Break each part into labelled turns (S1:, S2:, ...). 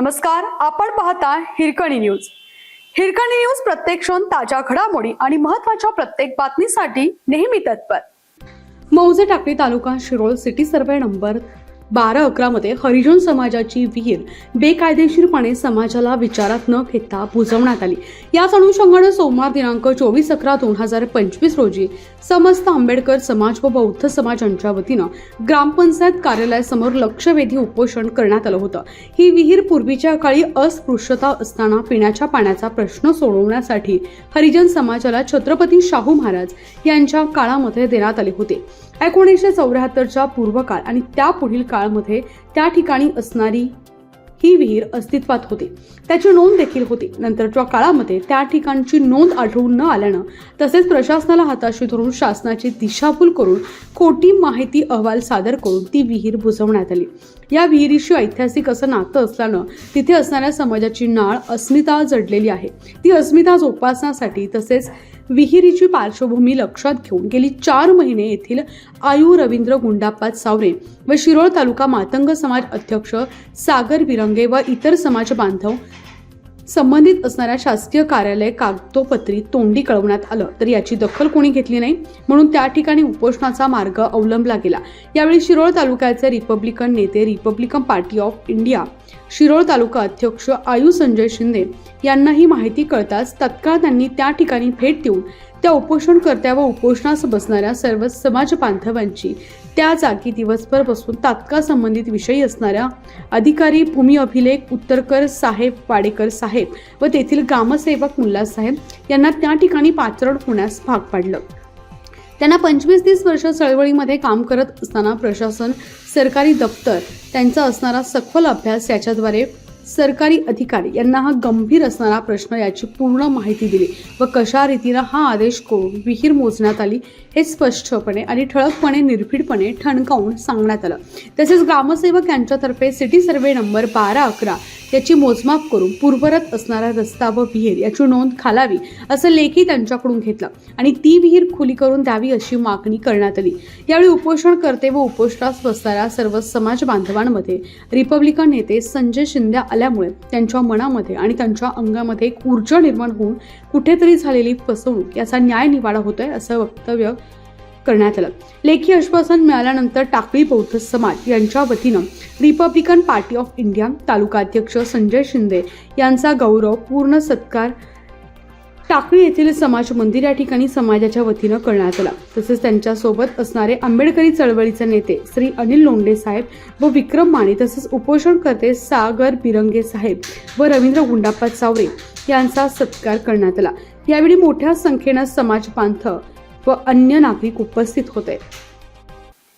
S1: नमस्कार आपण पाहता हिरकणी न्यूज. हिरकणी न्यूज प्रत्येक क्षण ताज्या घडामोडी आणि महत्त्वाच्या प्रत्येक बातमीसाठी नेहमी तत्पर. मौजे टाकळी तालुका शिरोळ सिटी सर्वे नंबर बारा अकरामध्ये हरिजन समाजाची विहीर बेकायदेशीरपणे समाजाला विचारात न घेता बुजवण्यात आली. याच अनुषंगानं सोमवार दिनांक चोवीस अकरा दोन हजार पंचवीस रोजी समस्त आंबेडकर समाज व बौद्ध समाज यांच्या वतीनं ग्रामपंचायत कार्यालयासमोर लक्षवेधी उपोषण करण्यात आलं होतं. ही विहीर पूर्वीच्या काळी अस्पृश्यता असताना पिण्याच्या पाण्याचा प्रश्न सोडवण्यासाठी हरिजन समाजाला छत्रपती शाहू महाराज यांच्या काळामध्ये देण्यात आले होते. एकोणीसशे चौऱ्याहत्तरच्या पूर्वकाळ आणि त्या पुढील काळामध्ये त्या ठिकाणी असणारी ही विहीर अस्तित्वात होती. त्याची नोंद देखील होती. नंतरच्या काळामध्ये त्या ठिकाणची नोंद आढळून न आल्यानं तसेच प्रशासनाला हाताशी धरून शासनाची दिशाभूल करून खोटी माहिती अहवाल सादर करून ती विहीर बुजवण्यात आली. या विहिरीशी ऐतिहासिक असं नातं असल्यानं तिथे असणाऱ्या समाजाची नाळ अस्मिता जडलेली आहे. ती अस्मिता जोपासण्यासाठी तसेच विहिरीची पार्श्वभूमी लक्षात घेऊन गेली. चार महिने येथील आयु रवींद्र गुंडाप्पा सावरे व शिरोळ तालुका मातंग समाज अध्यक्ष सागर विरंगे व इतर समाज बांधव संबंधित असणाऱ्या शासकीय कार्यालय कागदोपत्री तोंडी कळवण्यात आलं तर याची दखल कोणी घेतली नाही? म्हणून त्या ठिकाणी उपोषणाचा मार्ग अवलंबला गेला. यावेळी शिरोळ तालुक्याचे रिपब्लिकन नेते republican party of India Shirol तालुका अध्यक्ष आयु संजय शिंदे यांना ही माहिती कळताच तत्काळ त्यांनी त्या ठिकाणी भेट देऊन त्या उपोषणकर्त्या व उपोषणास बसणाऱ्या सर्व समाज बांधवांची त्या जागी दिवसभर बसून तात्काळ संबंधित विषयी असणाऱ्या अधिकारी भूमी अभिलेख उत्तरकर साहेब वाडेकर साहेब व तेथील ग्रामसेवक मुल्ला साहेब यांना त्या ठिकाणी पाचरण होण्यास भाग पाडलं. त्यांना पंचवीस तीस वर्ष चळवळीमध्ये काम करत असताना प्रशासन सरकारी दप्तर त्यांचा असणारा सखोल अभ्यास याच्याद्वारे सरकारी अधिकारी यांना हा गंभीर असणारा प्रश्न याची पूर्ण माहिती दिली व कशा रीतीनं हा आदेश करून विहीर मोजण्यात आली हे स्पष्टपणे आणि ठळकपणे निर्भीडपणे ठणकावून सांगण्यात आलं. तसेच ग्रामसेवक यांच्यातर्फे सिटी सर्वे नंबर बारा अकरा याची मोजमाप करून पूर्वरत असणारा रस्ता व विहीर याची नोंद खालावी असं लेखी त्यांच्याकडून घेतलं. आणि ती विहीर खुली करून द्यावी अशी मागणी करण्यात आली. यावेळी उपोषणकर्ते व उपोषणास बसणाऱ्या सर्व समाज बांधवांमध्ये रिपब्लिकन नेते संजय शिंदे आल्यामुळे त्यांच्या मनामध्ये आणि त्यांच्या अंगामध्ये एक ऊर्जा निर्माण होऊन कुठेतरी झालेली फसवणूक याचा न्याय निवाडा होतोय असं वक्तव्य करण्यात आलं. लेखी आश्वासन मिळाल्यानंतर टाकळी बौद्ध समाज यांच्या वतीनं रिपब्लिकन पार्टी ऑफ इंडिया तालुका अध्यक्ष संजय शिंदे यांचा गौरव पूर्ण सत्कार टाकळी येथील समाज मंदिर या ठिकाणी समाजाच्या वतीनं करण्यात आला. तसेच त्यांच्यासोबत असणारे आंबेडकरी चळवळीचे नेते श्री अनिल लोंडे साहेब व विक्रम माने तसेच उपोषणकर्ते सागर बिरंगे साहेब व रवींद्र गुंडाप्पा चावरे यांचा सत्कार करण्यात आला. यावेळी मोठ्या संख्येनं समाज बांधव व अन्य नागरिक उपस्थित होते.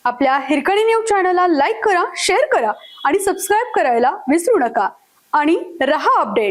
S1: आपल्या हिरकणी न्यूज चॅनलला लाईक करा शेअर करा आणि सबस्क्राईब करायला विसरू नका. आणि रहा अपडेट.